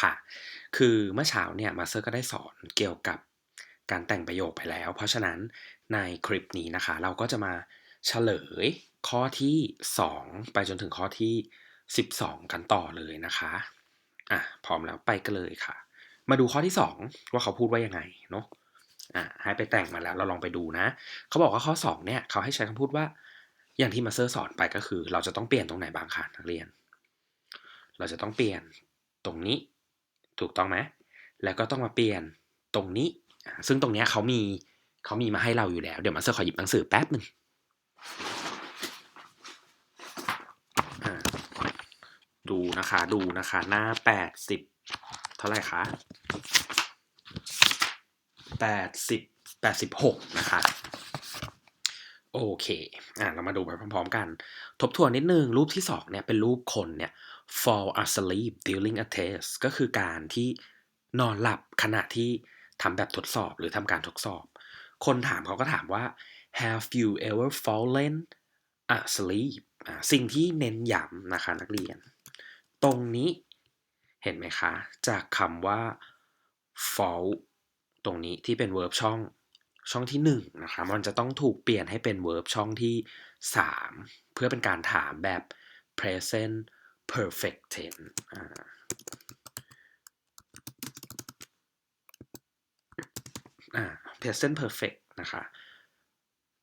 ค่ะ คือเมื่อเช้าเนี่ยมาสเตอร์ก็ได้สอนเกี่ยวกับการแต่งประโยคไปแล้ว เพราะฉะนั้นในคลิปนี้นะคะ เราก็จะมาเฉลยข้อที่ 2 ไปจนถึงข้อที่ 12 กันต่อเลยนะคะอะพร้อมแล้วไปกันเลยค่ะ มาดูข้อที่ 2 ว่าเขาพูดว่ายังไงเนาะอะให้ไปแต่งมาแล้วเราลองไปดูนะ เขาบอกว่าข้อ 2 เนี่ยเขาให้ใช้คำพูดว่า อย่างที่มาสเตอร์สอนไปก็คือ เราจะต้องเปลี่ยนตรงไหนบ้างคะนักเรียน เราจะต้องเปลี่ยนตรงนี้ ถูกต้องไหมแล้วก็ต้องมาเปลี่ยนตรงนี้ ซึ่งตรงนี้เขามีเขามีมาให้เราอยู่แล้ว เดี๋ยวมาสเตอร์ขอหยิบหนังสือแป๊บหนึ่งดูนะคะดูนะคะหน้าแปดสิบเท่าไหร่คะแปดสิบแปดสิบหกนะคะโอเค อะ เรามาดูไปพร้อมๆกัน ทบทวนนิดนึง รูปที่สองเนี่ย เป็นรูปคนเนี่ย fall asleep during a test ก็คือการที่นอนหลับขณะที่ทำแบบทดสอบหรือทำการทดสอบ คนถามเขาก็ถามว่า have you ever fallen asleep สิ่งที่เน้นย้ำนะคะนักเรียน ตรงนี้เห็นไหมคะ จากคำว่า fall ตรงนี้ที่เป็น verb ช่องช่องที่1นะคะมันจะต้องถูกเปลี่ยนให้เป็น verb ช่องที่ 3 เพื่อเป็นการถามแบบ present perfect tense อ่า present perfect นะคะ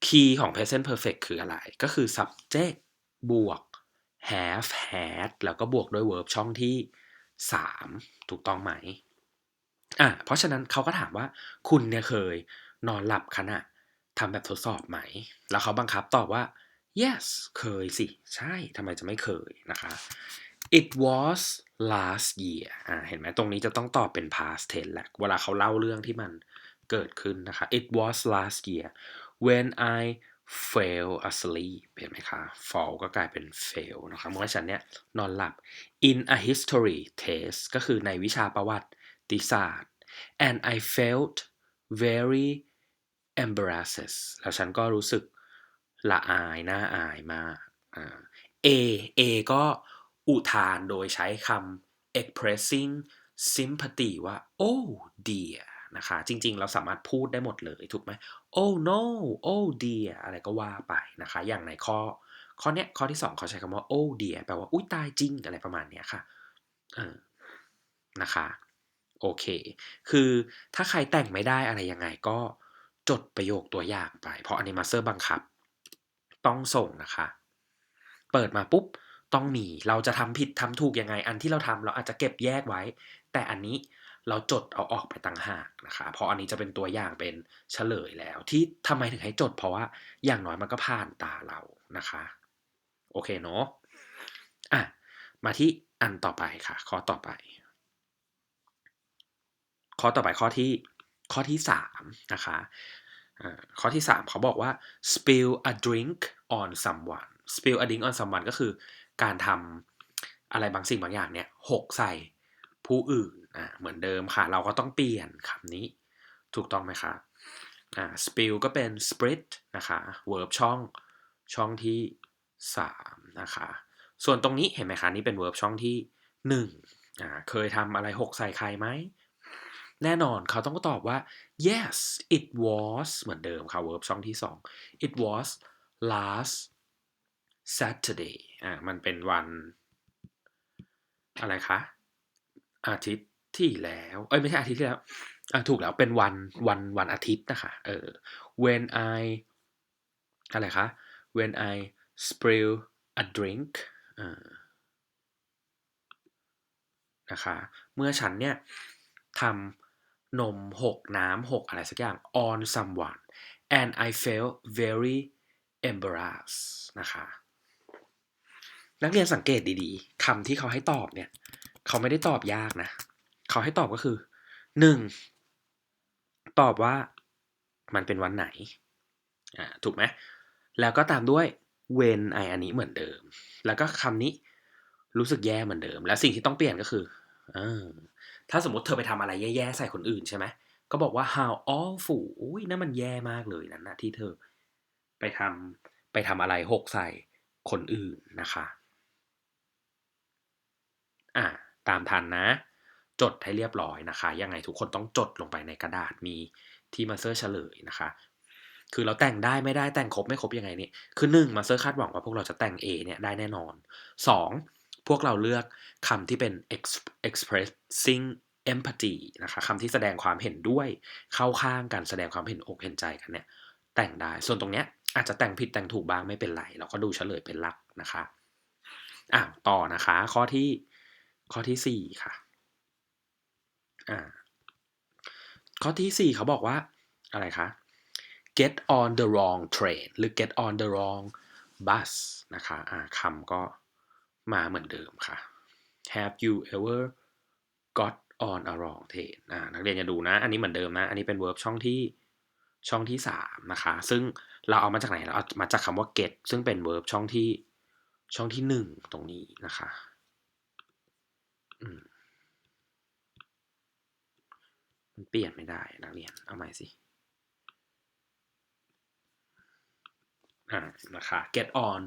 คีย์ของ present perfect คืออะไร ก็คือ subject บวก have had แล้วก็บวกด้วย verb ช่องที่ 3 ถูกต้องไหมอะเพราะฉะนั้นเขาก็ถามว่าคุณเนี่ยเคยนอนหลับขณะทำแบบทดสอบไหม แล้วเขาบังคับตอบว่า yes เคยสิ ใช่ทำไมจะไม่เคยนะคะ it was last year อ่าเห็นไหมตรงนี้จะต้องตอบเป็น past tense แหละ เวลาเขาเล่าเรื่องที่มันเกิดขึ้นนะคะ it was last year when I fell asleep เห็นไหมคะ fall ก็กลายเป็น fail นะคะเมื่อฉันเนี่ยนอนหลับ in a history test ก็คือในวิชาประวัติศาสตร์ and I felt very embarrassed แล้วฉันก็รู้สึก ละอายน่าอายมากอ่า A A ก็อุทานโดยใช้คำ expressing sympathy ว่า oh dear นะคะจริงๆ เราสามารถพูดได้หมดเลยถูกไหม oh no oh dear อะไรก็ว่าไปนะคะ อย่างในข้อ ข้อเนี้ยข้อที่ 2 เขาใช้คำว่า oh dear แปลว่า อุ้ยตายจริง อะไรประมาณเนี้ยค่ะเออนะคะโอเค คือถ้าใครแต่งไม่ได้อะไรยังไงก็จดประโยคตัวอย่างไป เพราะอันนี้มาสเตอร์บังคับ ต้องส่งนะคะ เปิดมาปุ๊บต้องมีเราจะทำผิดทำถูกยังไง อันที่เราทำเราอาจจะเก็บแยกไว้ แต่อันนี้เราจดเอาออกไปต่างหากนะคะ เพราะอันนี้จะเป็นตัวอย่างเป็นเฉลยแล้ว ที่ทำไมถึงให้จด เพราะว่าอย่างน้อยมันก็ผ่านตาเรานะคะ โอเคเนาะอะมาที่อันต่อไปค่ะ ข้อต่อไป ข้อต่อไปข้อที่ข้อที่สามนะคะ ข้อที่ 3 เขาบอกว่า spill a drink on someone spill a drink on someone ก็คือการทำอะไรบางสิ่งบางอย่างเนี่ยหกใส่ผู้อื่นอ่าเหมือนเดิมค่ะ เราก็ต้องเปลี่ยนคำนี้ ถูกต้องไหมคะอ่า spill ก็เป็น split นะคะ verb ช่องช่องที่ 3 นะคะ ส่วนตรงนี้เห็นไหมคะ นี่เป็น verb ช่องที่1อ่าเคยทำอะไรหกใส่ใครไหม แน่นอนเขาต้องตอบว่า yes it was เหมือนเดิมค่ะ verb ช่องที่ 2 it was last Saturday อ่ามันเป็นวัน อะไรคะ อาทิตย์ที่แล้ว เอ้ย ไม่ใช่อาทิตย์ที่แล้ว อ่าถูกแล้วเป็นวันวันวันอาทิตย์นะคะเออ when I อะไรคะ when I spill a drink อ่านะคะ เมื่อฉันเนี่ยทำ นมหกน้ำหกอะไรสักอย่าง on someone and I felt very embarrassed นะคะ นักเรียนสังเกตดีๆคำที่เขาให้ตอบเนี่ย เขาไม่ได้ตอบยากนะ เขาให้ตอบก็คือหนึ่งตอบว่ามันเป็นวันไหน อ่า ถูกไหม แล้วก็ตามด้วย when ไออันนี้เหมือนเดิม แล้วก็คำนี้รู้สึกแย่เหมือนเดิม และสิ่งที่ต้องเปลี่ยนก็คืออ ถ้าสมมติเธอไปทำอะไรแย่ๆใส่คนอื่นใช่ไหมก็บอกว่า how awful อุ้ยนั่นมันแย่มากเลยนั่นนะที่เธอไปทำไปทำอะไรหกใส่คนอื่นนะคะ อ่าตามทันนะ จดให้เรียบร้อยนะคะ ยังไงทุกคนต้องจดลงไปในกระดาษมีที่มาเซอร์เฉลยนะคะ คือเราแต่งได้ไม่ได้แต่งครบไม่ครบยังไงนี่คือหนึ่งมาเซอร์คาดหวังว่าพวกเราจะแต่ง A เนี่ยได้แน่นอนสอง พวกเราเลือกคำที่เป็น expressing empathy นะคะคำที่แสดงความเห็นด้วยเข้าข้างกันแสดงความเห็นอกเห็นใจกันเนี่ยแต่งได้ส่วนตรงเนี้ยอาจจะแต่งผิดแต่งถูกบ้างไม่เป็นไร เราก็ดูเฉลยเป็นหลักนะคะอะต่อนะคะ ข้อที่ข้อที่สี่ค่ะอ่าข้อที่สี่เขาบอกว่าอะไรคะ get on the wrong train หรือ get on the wrong bus นะคะอ่าคำก็ มาเหมือนเดิมค่ะ have you ever got on a wrong train อ่านักเรียนอย่าดูนะ อันนี้เหมือนเดิมนะ อันนี้เป็น verb ช่องที่ช่องที่สามนะคะ ซึ่งเราเอามาจากไหน เราเอามาจากคำว่า get ซึ่งเป็น verb ช่องที่ช่องที่หนึ่งตรงนี้นะคะมมันเปลี่ยนไม่ได้นักเรียน เอาใหม่สิอ่านะคะ get on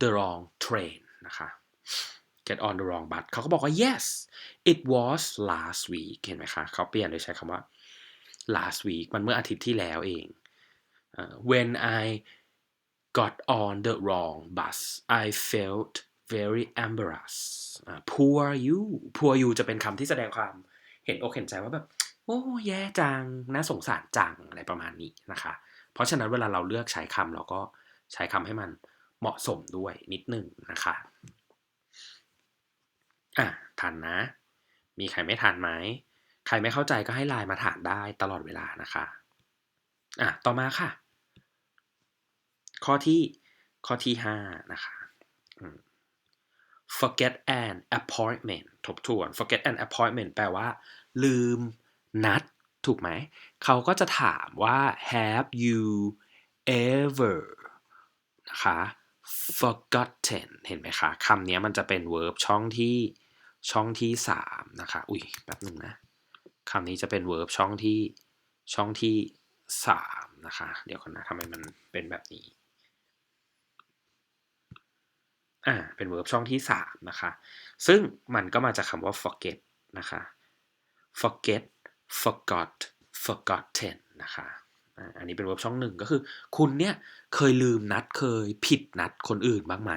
the wrong train นะคะ get on the wrong bus เขาก็บอกว่า yes it was last week เห็นไหมคะ เขาเปลี่ยนโดยใช้คำว่า last week มันเมื่ออาทิตย์ที่แล้วเอง uh, when I got on the wrong bus I felt very embarrassed uh, poor you poor you จะเป็นคำที่แสดงความเห็นอกเห็นใจว่าแบบ โอ้แย่จัง น่าสงสารจัง อะไรประมาณนี้นะคะ เพราะฉะนั้นเวลาเราเลือกใช้คำเราก็ใช้คำให้มันเหมาะสมด้วยนิดหนึ่งนะคะ อะทันนะ มีใครไม่ทันไหม ใครไม่เข้าใจก็ให้ไลน์มาถามได้ตลอดเวลานะคะ อะ ต่อมาค่ะ ข้อที่ ข้อที่ห้านะคะ forget an appointment ทบทวน forget an appointment แปลว่า ลืมนัด ถูกไหม เขาก็จะถามว่า have you ever นะคะ forgotten เห็นไหมคะ คำนี้มันจะเป็น verb ช่องที่ ช่องที่สามนะคะ อุ้ยแป๊บหนึ่งนะคำนี้จะเป็น verb ช่องที่ช่องที่สามนะคะ เดี๋ยวก่อนนะทำไมมันเป็นแบบนี้ อ่า เป็น verb ช่องที่สามนะคะ ซึ่งมันก็มาจากคำว่า forget นะคะ forget forgot forgotten นะคะ อันนี้เป็น verb ช่องหนึ่งก็คือ คุณเนี่ยเคยลืมนัดเคยผิดนัดคนอื่นบ้างไหม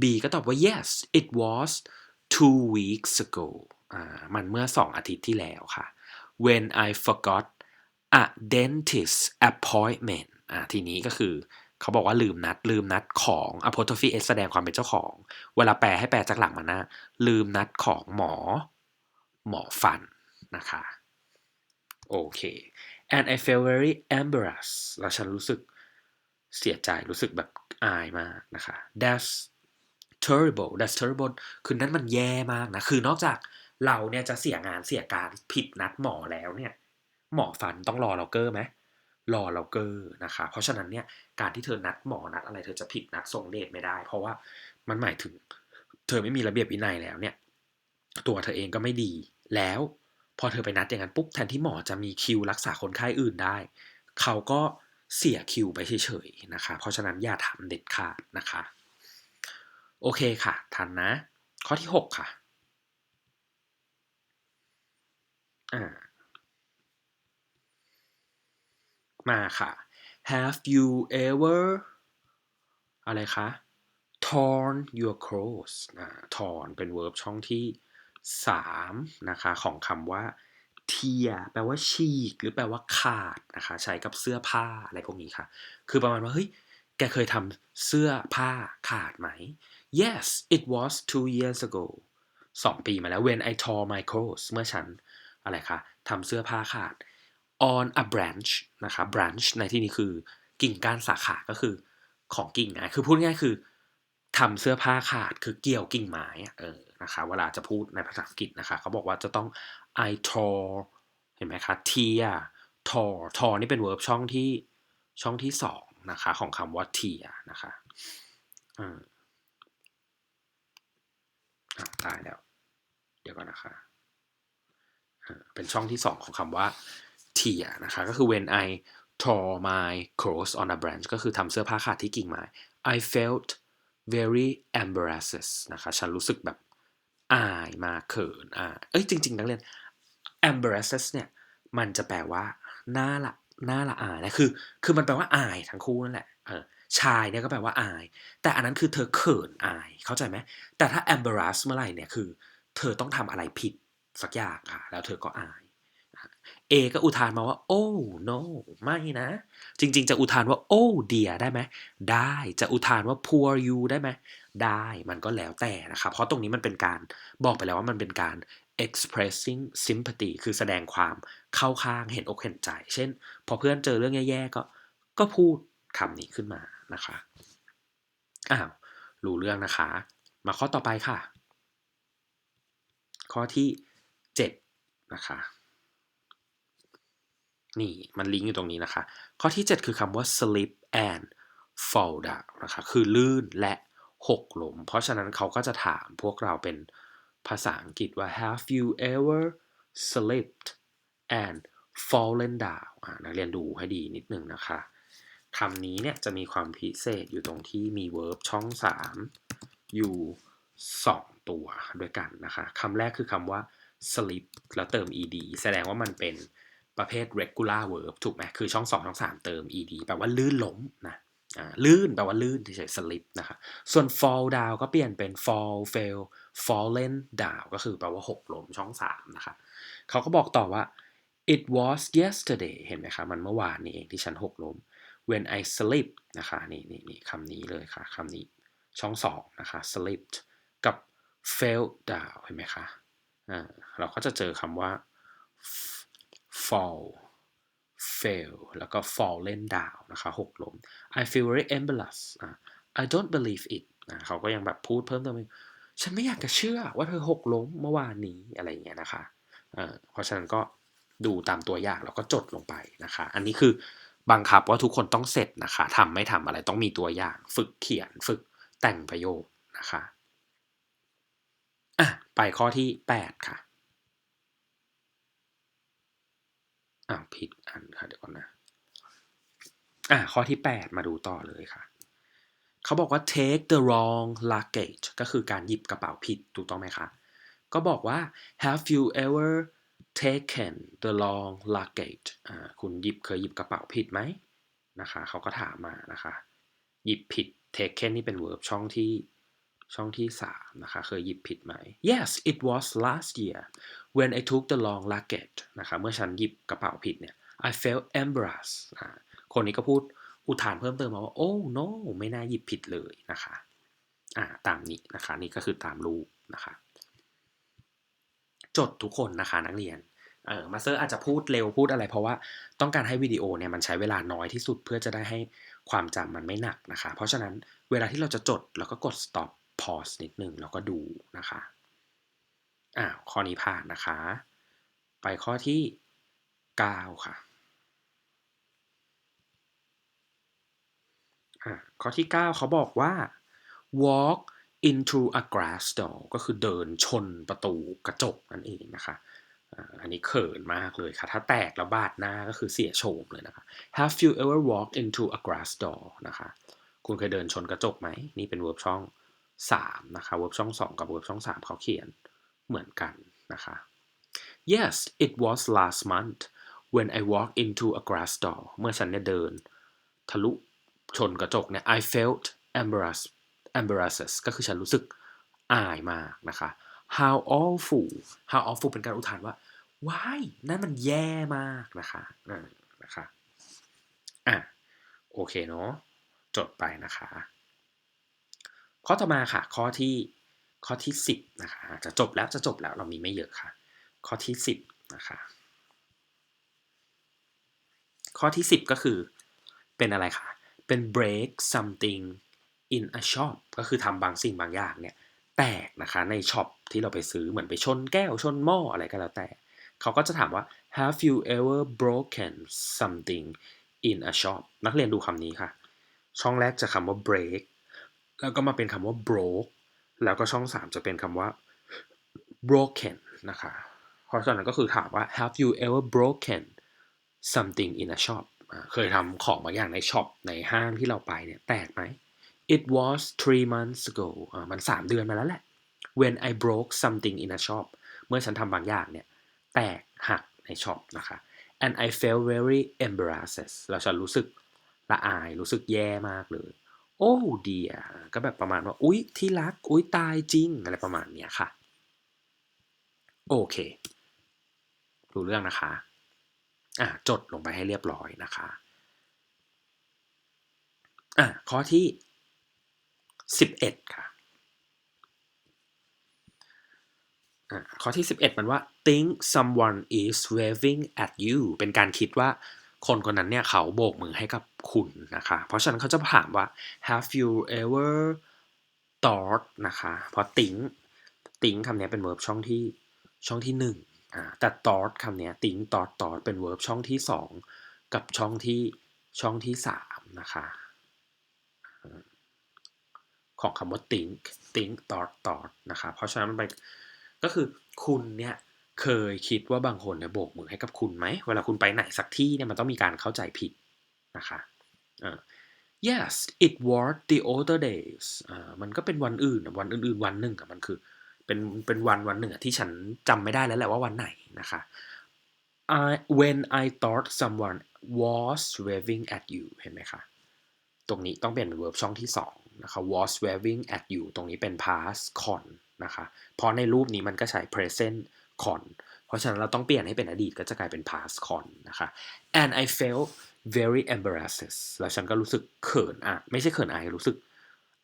B ก็ตอบว่า yes it was two weeks ago อ่ามันเมื่อสองอาทิตย์ที่แล้วค่ะ when I forgot a dentist appointment อ่าทีนี้ก็คือเขาบอกว่าลืมนัด ลืมนัดของ apostrophe s แสดงความเป็นเจ้าของ เวลาแปลให้แปลจากหลังมาหน้าลืมนัดของหมอ หมอฟันนะคะ โอเค and I feel very embarrassed แล้วฉันรู้สึกเสียใจรู้สึกแบบอายมากนะคะ that's terrible that's terrible คือนั้นมันแย่มากนะ คือนอกจากเราเนี่ยจะเสียงานเสียการผิดนัดหมอแล้วเนี่ย หมอฟันต้องรอเราเกอร์ไหมรอเราเกอร์นะคะ เพราะฉะนั้นเนี่ยการที่เธอนัดหมอนัดอะไรเธอจะผิดนัดส่งเดชไม่ได้ เพราะว่ามันหมายถึง เธอไม่มีระเบียบวินัยแล้วเนี่ย ตัวเธอเองก็ไม่ดีแล้ว พอเธอไปนัดอย่างนั้นปุ๊บแทนที่หมอจะมีคิวรักษาคนไข้อื่นได้ เขาก็เสียคิวไปเฉยๆนะคะ เพราะฉะนั้นอย่าทำเด็ดขาดนะคะ โอเคค่ะ ทันนะ ข้อที่ 6 ค่ะอ่ามาค่ะ have you ever อะไรคะ torn your clothes อ่า torn เป็น verb ช่องที่ 3 นะคะ ของคำว่า tear แปลว่าฉีก หรือแปลว่าขาดนะคะ ใช้กับเสื้อผ้าอะไรพวกนี้ค่ะ คือประมาณว่า เฮ้ย แกเคยทำเสื้อผ้าขาดไหม yes it was two years ago สองปีมาแล้ว when I tore my clothes เมื่อฉันอะไรคะทำเสื้อผ้าขาด on a branch นะคะ branch ในที่นี้คือกิ่งก้านสาขาก็คือของกิ่งไม้คือพูดง่ายคือทำเสื้อผ้าขาดคือเกี่ยวกิ่งไม้เออนะคะเวลาจะพูดในภาษาอังกฤษนะคะเขาบอกว่าจะต้อง I tore เห็นไหมคะ tear tore tore นี่เป็น verb ช่องที่ช่องที่สองนะคะของคำว่า tear นะคะอ่า ตายแล้ว เดี๋ยวก่อนนะคะเป็นช่องที่สองของคำว่า tear นะคะ ก็คือ when I tore my clothes on a branch ก็คือทำเสื้อผ้าขาดที่กิ่งไม้ I felt very embarrassed นะคะ ฉันรู้สึกแบบอายมาเขินอ่าเอ้ยจริง ๆ นักเรียน embarrasses เนี่ย มันจะแปลว่าหน้าละหน้าละอายนะคือ คือมันแปลว่าอายทั้งคู่นั่นแหละเออ ชายเนี่ยก็แปลว่าอาย แต่อันนั้นคือเธอเขินอาย เข้าใจไหม แต่ถ้า embarrass เมื่อไหร่เนี่ยคือ เธอต้องทำอะไรผิดสักอย่างค่ะ แล้วเธอก็อาย เอก็อุทานมาว่า โอ้ no ไม่นะ จริง ๆ จะอุทานว่า โอ้ dear ได้ไหม ได้ จะอุทานว่า poor you ได้ไหม ได้ มันก็แล้วแต่นะครับ เพราะตรงนี้มันเป็นการบอกไปแล้วว่ามันเป็นการ expressing sympathy คือแสดงความเข้าข้างเห็นอกเห็นใจ เช่น พอเพื่อนเจอเรื่องแย่ๆก็ ก็พูดคำนี้ขึ้นมา นะคะอ้าวรู้เรื่องนะคะ มาข้อต่อไปค่ะ ข้อที่ 7 นะคะ นี่มันลิงก์อยู่ตรงนี้นะคะ ข้อที่ 7 คือคำว่า slip and fall down นะคะ คือลื่นและหกหลม เพราะฉะนั้นเขาก็จะถามพวกเราเป็นภาษาอังกฤษว่า have you ever slipped and fallen down นักเรียนดูให้ดีนิดนึงนะคะ คำนี้เนี่ยจะมีความพิเศษอยู่ตรงที่มี verb ช่อง 3 อยู่ 2 ตัวด้วยกันนะคะคำแรกคือคำว่า slip แล้วเติม ed แสดงว่ามันเป็นประเภท regular verb ถูกไหมคือช่อง 2 ช่อง 3 เติม ed แปลว่าลื่นล้มนะลื่นแปลว่าลื่นเฉยๆ slip นะคะ ส่วน fall down ก็เปลี่ยนเป็น fall fail fallen down ก็คือแปลว่าหกล้มช่อง 3 นะคะเขาก็บอกต่อว่า it was yesterday เห็นไหมคะ มันเมื่อวานนี้เองที่ฉันหกล้ม when I slipped นะคะนี่นี่นี่คำนี้เลยค่ะคำนี้ช่องสองนะคะ slipped กับ fell down เห็นไหมคะอ่าเราก็จะเจอคำว่า fall fail แล้วก็ fallen down นะคะหกล้ม I feel very embarrassed I don't believe it นะเขาก็ยังแบบพูดเพิ่มเติมฉันไม่อยากจะเชื่อว่าเธอหกล้มเมื่อวานนี้อะไรอย่างเงี้ยนะคะเเพราะฉะนั้นก็ดูตามตัวอย่างแล้วก็จดลงไปนะคะ อันนี้คือ บังคับว่าทุกคนต้องเสร็จนะคะทำไม่ทำอะไรต้องมีตัวอย่าง ฝึกเขียนฝึกแต่งประโยคนะคะอะไปข้อที่ 8 ค่ะอะผิดอันค่ะเดี๋ยวก่อนนะอะข้อที่ 8 มาดูต่อเลยค่ะ เขาบอกว่า take the wrong luggage ก็คือการหยิบกระเป๋าผิดถูกต้องไหมคะ ก็บอกว่า have you ever taken the wrong luggage อ่าคุณหยิบเคยหยิบกระเป๋าผิดไหมนะคะเขาก็ถามมานะคะ หยิบผิด taken นี่เป็น verb ช่องที่ช่องที่3นะคะ เคยหยิบผิดไหม yes it was last year when I took the wrong luggage นะคะ เมื่อฉันหยิบกระเป๋าผิดเนี่ย I felt embarrassed อ่าคนนี้ก็พูดอุทานเพิ่มเติมมาว่า โอ้ no ไม่น่าหยิบผิดเลยนะคะ อ่า ตามนี้นะคะ นี่ก็คือตามรูปนะคะ จดทุกคนนะคะนักเรียนเออมาสเตอร์อาจจะพูดเร็วพูดอะไร เพราะว่าต้องการให้วิดีโอเนี่ยมันใช้เวลาน้อยที่สุดเพื่อจะได้ให้ความจำมันไม่หนักนะคะ เพราะฉะนั้นเวลาที่เราจะจดเราก็กด stop pause นิดนึงแล้วก็ดูนะคะอ่าข้อนี้ผ่านนะคะ ไปข้อที่ 9 ค่ะข้อที่ 9 เขาบอกว่า walk into a glass door ก็คือเดินชนประตูกระจกนั่นเองนะคะอันนี้เขินมากเลยค่ะ ถ้าแตกแล้วบาดหน้าก็คือเสียโฉมเลยนะคะ Have you ever walked into a glass door นะคะ คุณเคยเดินชนกระจกไหม นี่เป็นเวิร์บช่อง 3 นะคะ เวิร์บช่อง 2 กับเวิร์บช่อง 3 เขาเขียนเหมือนกันนะคะ Yes it was last month when I walked into a glass door เมื่อฉันเนี่ยเดิน ทะลุชนกระจกเนี่ย I felt embarrassed embarrasses ก็คือฉันรู้สึกอายมากนะคะ how awful how awful เป็นการอุทานว่าว้ายนั่นมันแย่มากนะคะนะคะอะโอเคเนาะจดไปนะคะ ข้อต่อมาค่ะ ข้อที่ข้อที่ 10นะคะจะจบแล้วจะจบแล้วเรามีไม่เยอะค่ะ ข้อที่ 10นะคะข้อที่ 10 ก็คือเป็นอะไรคะเป็น break something in a shop ก็คือทำบางสิ่งบางอย่างเนี่ยแตกนะคะในช็อปที่เราไปซื้อเหมือนไปชนแก้วชนหม้ออะไรก็แล้วแต่ เขาก็จะถามว่า have you ever broken something in a shop นักเรียนดูคำนี้ค่ะ ช่องแรกจะคำว่า break แล้วก็มาเป็นคำว่า broke แล้วก็ช่อง 3 จะเป็นคำว่า broken นะคะ เพราะฉะนั้นก็คือถามว่า have you ever broken something in a shop เคยทำของบางอย่างในช็อปในห้างที่เราไปเนี่ยแตกไหม it was three months ago มันสามเดือนมาแล้วแหละ when I broke something in a shop เมื่อฉันทำบางอย่างเนี่ย แตกหักในช็อปนะคะ and I felt very embarrassed แล้วฉันรู้สึกละอายรู้สึกแย่มากเลย โอ้เดียก็แบบประมาณว่า อุ๊ย ที่รัก อุ๊ย ตายจริง อะไรประมาณเนี้ยค่ะ โอเครู้เรื่องนะคะ อะ จดลงไปให้เรียบร้อยนะคะ อะ ข้อที่ 11ค่ะอะข้อที่ 11 มันว่า think someone is waving at you เป็นการคิดว่าคนคนนั้นเนี่ยเขาโบกมือให้กับคุณนะคะ เพราะฉะนั้นเขาจะถามว่า have you ever thought นะคะเพราะ think think คำนี้เป็น verb ช่องที่ช่องที่หนึ่งอ่าแต่ thought คำนี้ think thought thought เป็น verb ช่องที่สองกับช่องที่ช่องที่สามนะคะ ของคำว่า think think thought thought นะคะเพราะฉะนั้นมันไปก็คือคุณเนี่ยเคยคิดว่าบางคนเนี่ยโบกมือให้กับคุณไหม เวลาคุณไปไหนสักที่เนี่ยมันต้องมีการเข้าใจผิดนะคะเออ yes it was the other days อ่ามันก็เป็นวันอื่นวันอื่นๆวันหนึ่งอะมันคือเป็นเป็นวันวันหนึ่งอะที่ฉันจำไม่ได้แล้วแหละว่าวันไหนนะคะ I when I thought someone was waving at you เห็นไหมคะ ตรงนี้ต้องเปลี่ยนเป็น verb ช่องที่2 นะคะ was waving at you ตรงนี้เป็น past con นะคะ เพราะในรูปนี้มันก็ใช้ present con เพราะฉะนั้นเราต้องเปลี่ยนให้เป็นอดีตก็จะกลายเป็น past con นะคะ and I felt very embarrassed แล้วฉันก็รู้สึกเขินอะไม่ใช่เขินอายรู้สึก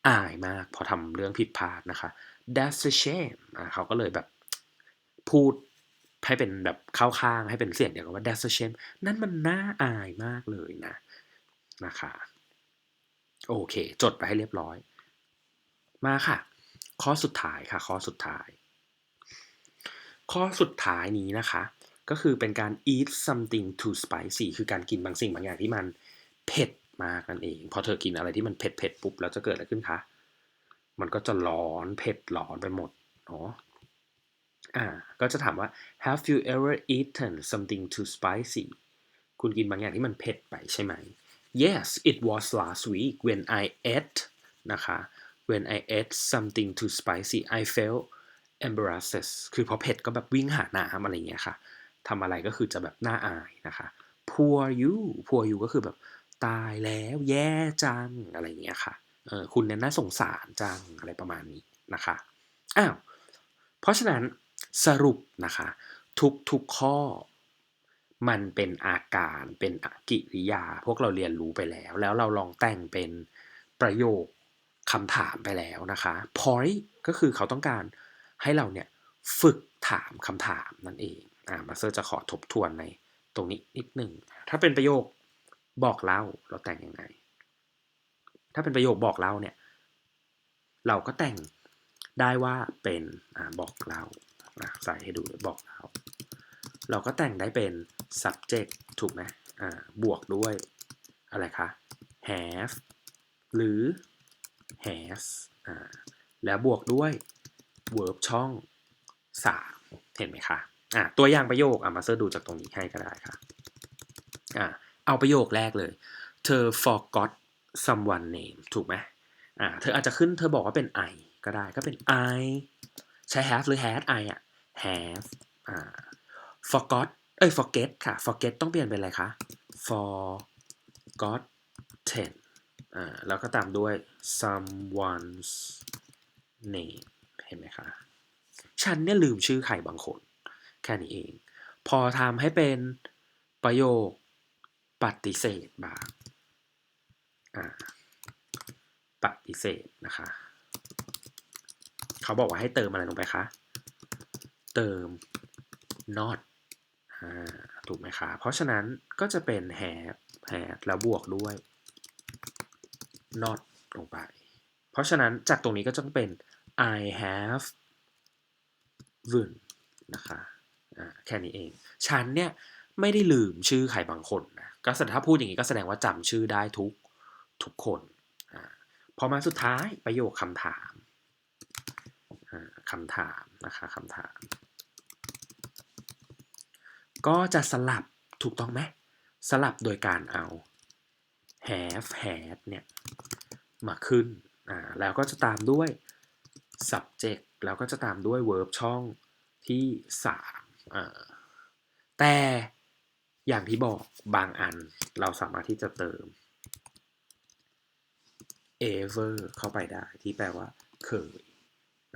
อายมากพอทำเรื่องผิดพลาดนะคะ that's a shame อะเขาก็เลยแบบพูดให้เป็นแบบเข้าข้างให้เป็นเสียงเดียวกันว่า that's a shame นั่นมันน่าอายมากเลยนะนะคะ โอเค จดไปให้เรียบร้อย มาค่ะ ข้อสุดท้ายค่ะ ข้อสุดท้าย ข้อสุดท้ายนี้นะคะ ก็คือเป็นการ eat something too spicy คือการกินบางสิ่งบางอย่างที่มันเผ็ดมากนั่นเอง พอเธอกินอะไรที่มันเผ็ดเผ็ดปุ๊บ แล้วจะเกิดอะไรขึ้นคะ มันก็จะร้อนเผ็ดร้อนไปหมดเนาะอ่า ก็จะถามว่า have you ever eaten something too spicy คุณกินบางอย่างที่มันเผ็ดไปใช่ไหม yes it was last week when I ate นะคะ when I ate something too spicy I felt embarrassed คือพอเผ็ดก็แบบวิ่งหาน้ำอะไรเงี้ยค่ะทำอะไรก็คือจะแบบน่าอายนะคะ poor you poor you ก็คือแบบตายแล้วแย่จังอะไรเงี้ยค่ะเออคุณเนี่ยน่าสงสารจังอะไรประมาณนี้นะคะอ้าวเพราะฉะนั้นสรุปนะคะ ทุกทุกข้อ มันเป็นอาการเป็นกิริยา พวกเราเรียนรู้ไปแล้ว แล้วเราลองแต่งเป็นประโยคคำถามไปแล้วนะคะ point ก็คือเขาต้องการให้เราเนี่ยฝึกถามคำถามนั่นเองอ่ามาเซอร์จะขอทบทวนในตรงนี้นิดหนึ่ง ถ้าเป็นประโยคบอกเล่าเราแต่งยังไง ถ้าเป็นประโยคบอกเล่าเนี่ย เราก็แต่งได้ว่าเป็นอ่าบอกเล่าใส่ให้ดูเลยบอกเล่า เราก็แต่งได้เป็น subject ถูกไหมอ่าบวกด้วยอะไรคะ have หรือ has อ่าแล้วบวกด้วย verb ช่อง 3 เห็นไหมคะอะตัวอย่างประโยคอะมาเซอร์ดูจากตรงนี้ให้ก็ได้ค่ะอะเอาประโยคแรกเลย เธอ forgot someone name ถูกไหมอ่าเธออาจจะขึ้นเธอบอกว่าเป็น I ก็ได้ก็เป็น I ใช้ have หรือ had I อะ have อ่า forgot เอ้ย forget ค่ะ forget ต้องเปลี่ยนเป็นอะไรคะ forgotten อ่าแล้วก็ตามด้วย someone's name เห็นไหมคะ ฉันเนี่ยลืมชื่อใครบางคน แค่นี้เอง พอทำให้เป็นประโยคปฏิเสธบ้างอ่าปฏิเสธนะคะ เขาบอกว่าให้เติมอะไรลงไปคะ เติม not อ่า ถูกไหมคะเพราะฉะนั้นก็จะเป็น have had แล้วบวกด้วย not ลงไป เพราะฉะนั้นจากตรงนี้ก็จะเป็น I have won นะคะแค่นี้เอง ฉันเนี่ยไม่ได้ลืมชื่อใครบางคนนะ ก็แสดงถ้าพูดอย่างนี้ก็แสดงว่าจำชื่อได้ทุกทุกคนอพอมาสุดท้ายประโยคคำถามคำถามนะคะคำถาม ก็จะสลับถูกต้องไหมสลับโดยการเอา have had เนี่ยมาขึ้นอ่าแล้วก็จะตามด้วย subject แล้วก็จะตามด้วย verb ช่องที่3อ่าแต่อย่างที่บอกบางอันเราสามารถที่จะเติม ever เข้าไปได้ที่แปลว่าเคย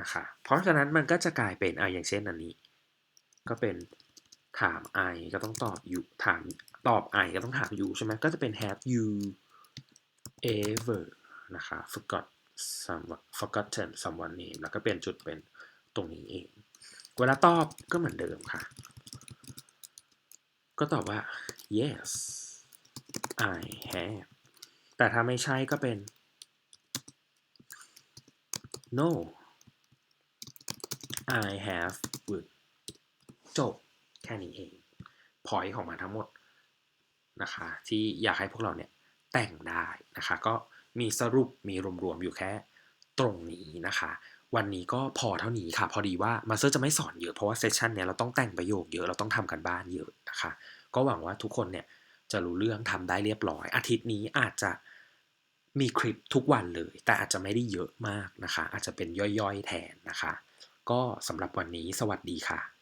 นะคะ เพราะฉะนั้นมันก็จะกลายเป็นอะอย่างเช่นอันนี้ ก็เป็น ถาม I ก็ต้องตอบ you ถามตอบ I ก็ต้องถาม you ใช่ไหมก็จะเป็น have you ever นะคะ forgot someone forgotten someone name แล้วก็เป็นจุดเป็นตรงนี้เอง เวลาตอบก็เหมือนเดิมค่ะ ก็ตอบว่า yes I have แต่ถ้าไม่ใช่ก็เป็น no I have would จบ แค่นี้เองพอยของมันทั้งหมดนะคะที่อยากให้พวกเราเนี่ยแต่งได้นะคะ ก็มีสรุปมีรวมๆอยู่แค่ตรงนี้นะคะ วันนี้ก็พอเท่านี้ค่ะ พอดีว่ามาสเตอร์จะไม่สอนเยอะเพราะว่าเซสชันเนี้ยเราต้องแต่งประโยคเยอะเราต้องทำกันบ้านเยอะนะคะ ก็หวังว่าทุกคนเนี่ยจะรู้เรื่องทำได้เรียบร้อย อาทิตย์นี้อาจจะมีคลิปทุกวันเลย แต่อาจจะไม่ได้เยอะมากนะคะ อาจจะเป็นย่อยๆแทนนะคะ ก็สำหรับวันนี้สวัสดีค่ะ